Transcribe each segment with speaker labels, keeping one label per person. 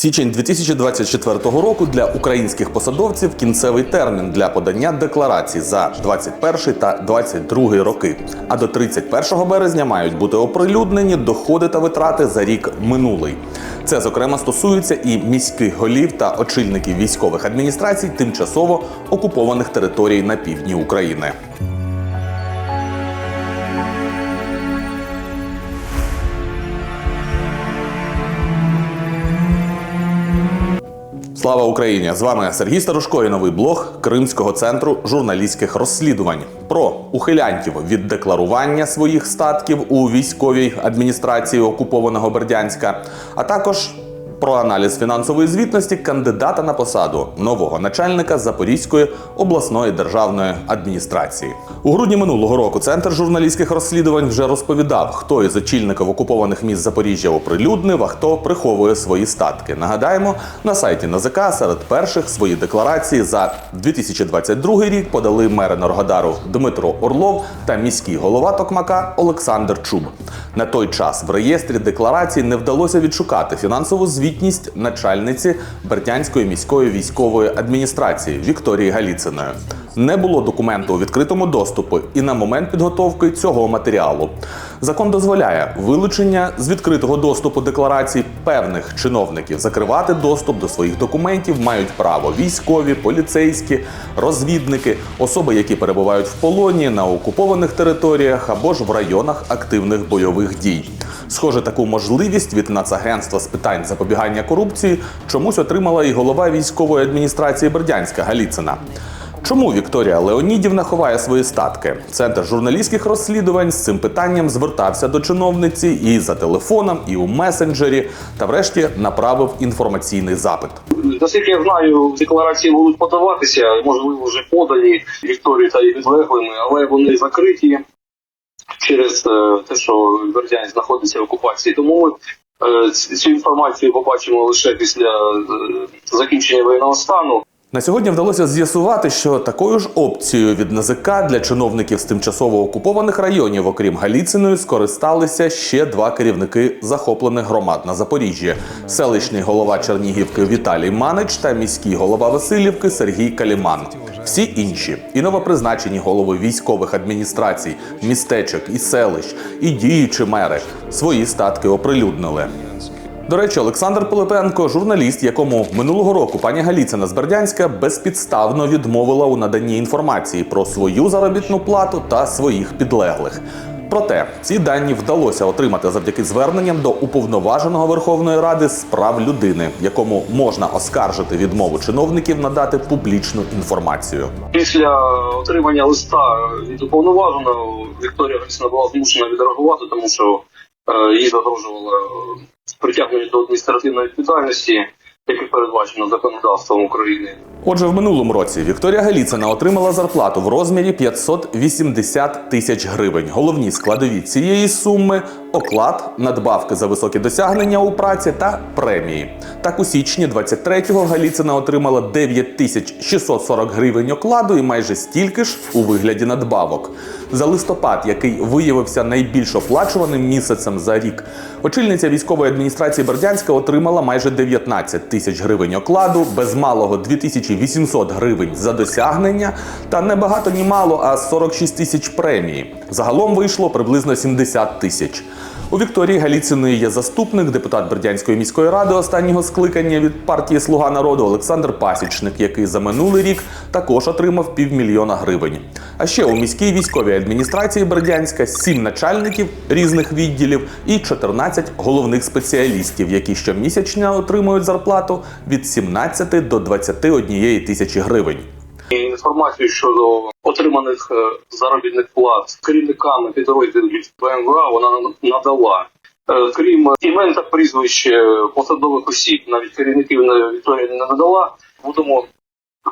Speaker 1: Січень 2024 року для українських посадовців кінцевий термін для подання декларацій за 21 та 22 роки. А до 31 березня мають бути оприлюднені доходи та витрати за рік минулий. Це зокрема стосується і міських голів та очільників військових адміністрацій тимчасово окупованих територій на півдні України. Слава Україні! З вами Сергій Старушко і новий блог Кримського центру журналістських розслідувань про ухилянтів від декларування своїх статків у військовій адміністрації окупованого Бердянська, а також про аналіз фінансової звітності кандидата на посаду нового начальника Запорізької обласної державної адміністрації. У грудні минулого року центр журналістських розслідувань вже розповідав, хто із очільників окупованих міст Запоріжжя оприлюднив, а хто приховує свої статки. Нагадаємо, на сайті НАЗК серед перших свої декларації за 2022 рік подали мер Енергодару Дмитро Орлов та міський голова Токмака Олександр Чуб. На той час в реєстрі декларацій не вдалося відшукати фінансову звітність начальниці Бердянської міської військової адміністрації Вікторії Галіциної. Не було документу у відкритому доступу і на момент підготовки цього матеріалу. Закон дозволяє вилучення з відкритого доступу декларацій певних чиновників. Закривати доступ до своїх документів мають право військові, поліцейські, розвідники, особи, які перебувають в полоні на окупованих територіях або ж в районах активних бойових дій. Схоже, таку можливість від Нацагентства з питань запобігання корупції чомусь отримала і голова військової адміністрації Бердянська Галіцина. Чому Вікторія Леонідівна ховає свої статки? Центр журналістських розслідувань з цим питанням звертався до чиновниці і за телефоном, і у месенджері, та врешті направив інформаційний запит.
Speaker 2: Наскільки я знаю, декларації будуть подаватися, можливо, вже подані Вікторії та її підлеглими, але вони закриті через е, те, що Бердянськ знаходиться в окупації. Тому е, цю інформацію побачимо лише після е, закінчення воєнного стану.
Speaker 1: На сьогодні вдалося з'ясувати, що такою ж опцією від НАЗК для чиновників з тимчасово окупованих районів, окрім Галіциної, скористалися ще два керівники захоплених громад на Запоріжжі: селищний голова Чернігівки Віталій Манич та міський голова Васильівки Сергій Каліман. Всі інші і новопризначені голови військових адміністрацій, містечок і селищ, і діючі мери свої статки оприлюднили. До речі, Олександр Пилипенко, журналіст, якому минулого року пані Галіцина з Бердянська безпідставно відмовила у наданні інформації про свою заробітну плату та своїх підлеглих. Проте ці дані вдалося отримати завдяки зверненням до уповноваженого Верховної Ради з прав людини, якому можна оскаржити відмову чиновників надати публічну інформацію.
Speaker 2: Після отримання листа від уповноваженого Вікторія Грисина була змушена відреагувати, тому що е, їй загрожувало е, притягнення до адміністративної відповідальності, яке передбачено законодавством України.
Speaker 1: Отже, в минулому році Вікторія Галіцина отримала зарплату в розмірі 580 тисяч гривень. Головні складові цієї суми оклад, надбавки за високі досягнення у праці та премії. Так у січні 23-го Галіцина отримала 9640 гривень окладу і майже стільки ж у вигляді надбавок. За листопад, який виявився найбільш оплачуваним місяцем за рік, очільниця військової адміністрації Бердянська отримала майже 19 тисяч гривень окладу, без малого 2800 гривень за досягнення та не багато ні мало, а 46 тисяч премії. Загалом вийшло приблизно 70 тисяч. У Вікторії Галіциної є заступник, депутат Бердянської міської ради останнього скликання від партії Слуга народу Олександр Пасічник, який за минулий рік також отримав півмільйона гривень. А ще у міській військовій адміністрації Бердянська сім начальників різних відділів і 14 головних спеціалістів, які щомісячно отримують зарплату від 17 до 21 тисячі гривень.
Speaker 2: Інформацію щодо отриманих е, заробітних плат керівниками підрозділів БМВА вона надала. Е, Крім імен та прізвищ е, посадових осіб, навіть керівників Вікторія не надала. Будемо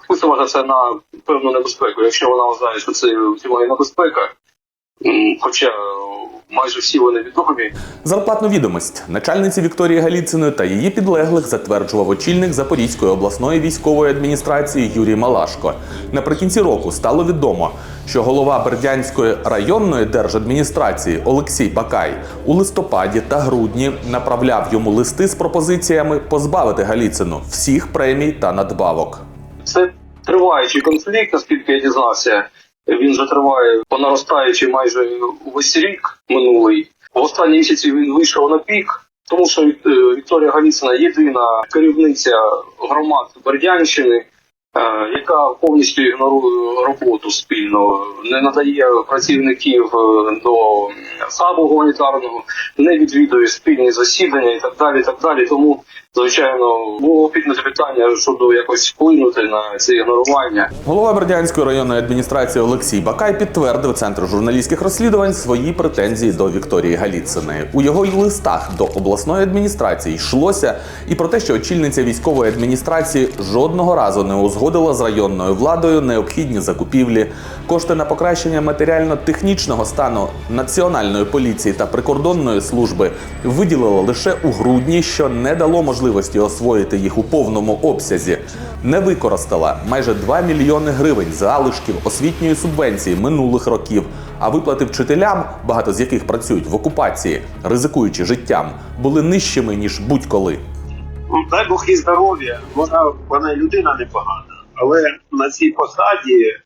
Speaker 2: вписувати це на певну небезпеку. Якщо вона вважає, що це цілої небезпека, хоча майже всі вони відомі,
Speaker 1: Зарплатну відомість начальниці Вікторії Галіциної та її підлеглих затверджував очільник Запорізької обласної військової адміністрації Юрій Малашко. Наприкінці року стало відомо, що голова Бердянської районної держадміністрації Олексій Бакай у листопаді та грудні направляв йому листи з пропозиціями позбавити Галіцину всіх премій та надбавок.
Speaker 2: Це триваючий конфлікт, наскільки я дізнався. Він вже триває по наростаючи майже весь рік минулий. В останні місяці він вийшов на пік, тому що е, Вікторія Галіцина єдина керівниця громад Бердянщини, яка повністю ігнорує роботу спільно, не надає працівників е, до сабу гуманітарного, не відвідує спільні засідання і так далі. Так далі. Тому, звичайно, було підняте питання щодо якось вплинути на це ігнорування.
Speaker 1: Голова Бердянської районної адміністрації Олексій Бакай підтвердив Центру журналістських розслідувань свої претензії до Вікторії Галіциної. У його листах до обласної адміністрації йшлося і про те, що очільниця військової адміністрації жодного разу не узгодила з районною владою необхідні закупівлі, кошти на покращення матеріально-технічного стану національної поліції та прикордонної служби виділила лише у грудні, що не дало можливості освоїти їх у повному обсязі. Не використала майже 2 мільйони гривень залишків освітньої субвенції минулих років. А виплати вчителям, багато з яких працюють в окупації, ризикуючи життям, були нижчими ніж будь-коли.
Speaker 3: Ну, дай Бог їй здоров'я, вона, вона людина непогана. Але на цій посаді е,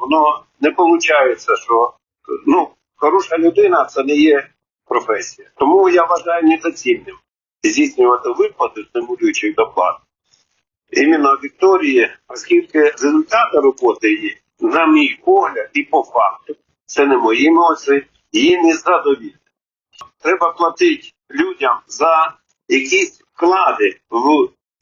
Speaker 3: воно не виходить, що ну, хороша людина це не є професія. Тому я вважаю недоцільним здійснювати виплати стимулюючих доплат. Іменно Вікторії, оскільки результати роботи її, на мій погляд, і по факту, це не мої емоції, її не задовільні. Треба платити людям за якісь вклади в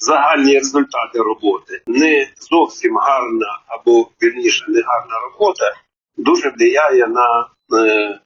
Speaker 3: загальні результати роботи. Не зовсім гарна або вірніше не гарна робота дуже впливає на е,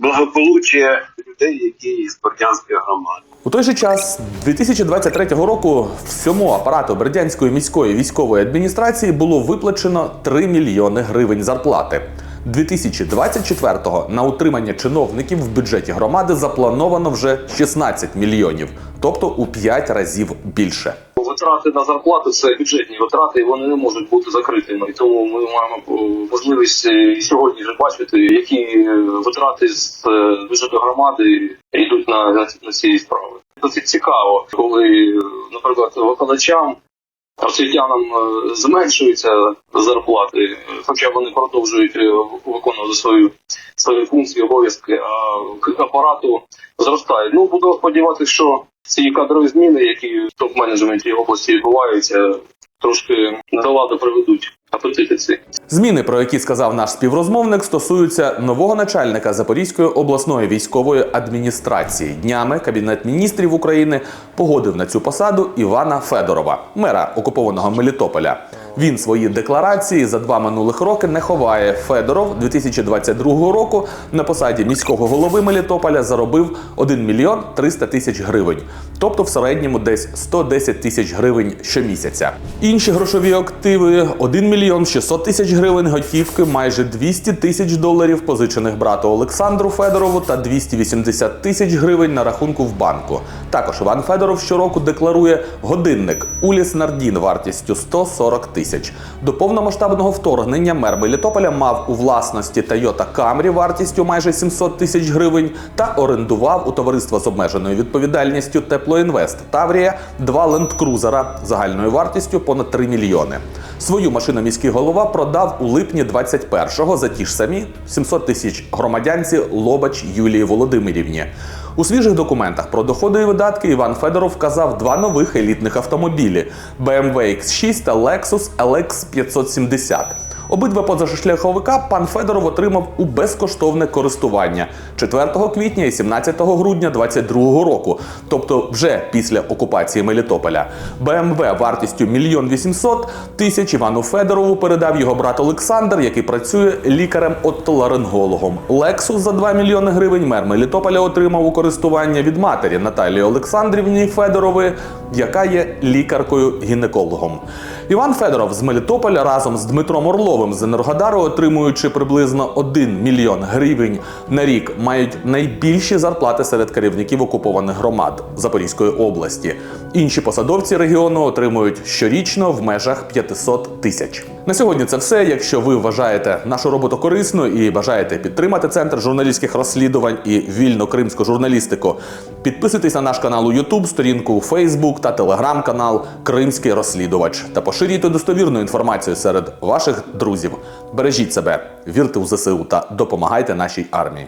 Speaker 3: благополуччя людей, які з Бердянської громади.
Speaker 1: У той же час 2023 року всьому апарату Бердянської міської військової адміністрації було виплачено 3 мільйони гривень зарплати. 2024-го на утримання чиновників в бюджеті громади заплановано вже 16 мільйонів, тобто у 5 разів більше.
Speaker 2: Витрати на зарплату це бюджетні витрати, і вони не можуть бути закритими. Тому ми маємо е, можливість е, сьогодні вже бачити, які е, витрати з бюджету громади йдуть на, на, ці- справи. Досить цікаво, коли, наприклад, викладачам. Освітянам е, зменшуються зарплати, хоча вони продовжують е, виконувати свою свої функції, обов'язки, а к апарату зростає. Ну буду сподіватися, що ці кадрові зміни, які в топ-менеджменті області відбуваються, трошки до ладу приведуть апетити.
Speaker 1: Зміни, про які сказав наш співрозмовник, стосуються нового начальника Запорізької обласної військової адміністрації. Днями Кабінет міністрів України погодив на цю посаду Івана Федорова, мера окупованого Мелітополя. Він свої декларації за два минулих роки не ховає. Федоров 2022 року на посаді міського голови Мелітополя заробив 1 мільйон 300 тисяч гривень, тобто в середньому десь 110 тисяч гривень щомісяця. Інші грошові активи 1 мільйон 600 тисяч гривень готівки, майже 200 тисяч доларів, позичених брату Олександру Федорову та 280 тисяч гривень на рахунку в банку. Також Іван Федоров щороку декларує годинник Уліс Нардін вартістю 140 тисяч. До повномасштабного вторгнення мер Мелітополя мав у власності Toyota Camry вартістю майже 700 тисяч гривень та орендував у товариства з обмеженою відповідальністю Теплоінвест Таврія два лендкрузера загальною вартістю понад 3 мільйони. Свою машину міський голова продав у липні 21-го за ті ж самі 700 тисяч громадянці Лобач Юлії Володимирівні. У свіжих документах про доходи і видатки Іван Федоров вказав два нових елітних автомобілі BMW X6 та Lexus LX 570. Обидва позашляховика пан Федоров отримав у безкоштовне користування 4 квітня і 17 грудня 2022 року, тобто вже після окупації Мелітополя. БМВ вартістю 1 800 тисяч Івану Федорову передав його брат Олександр, який працює лікарем-оттоларингологом. Лексус за 2 мільйони гривень мер Мелітополя отримав у користування від матері Наталії Олександрівні Федорової, яка є лікаркою-гінекологом. Іван Федоров з Мелітополя разом з Дмитром Орловим з Енергодару, отримуючи приблизно 1 мільйон гривень на рік, мають найбільші зарплати серед керівників окупованих громад Запорізької області. Інші посадовці регіону отримують щорічно в межах 500 тисяч. На сьогодні це все. Якщо ви вважаєте нашу роботу корисною і бажаєте підтримати центр журналістських розслідувань і вільно кримську журналістику, підписуйтесь на наш канал у YouTube, сторінку у Facebook та телеграм-канал Кримський розслідувач та поширюйте достовірну інформацію серед ваших друзів. Бережіть себе, вірте у ЗСУ та допомагайте нашій армії.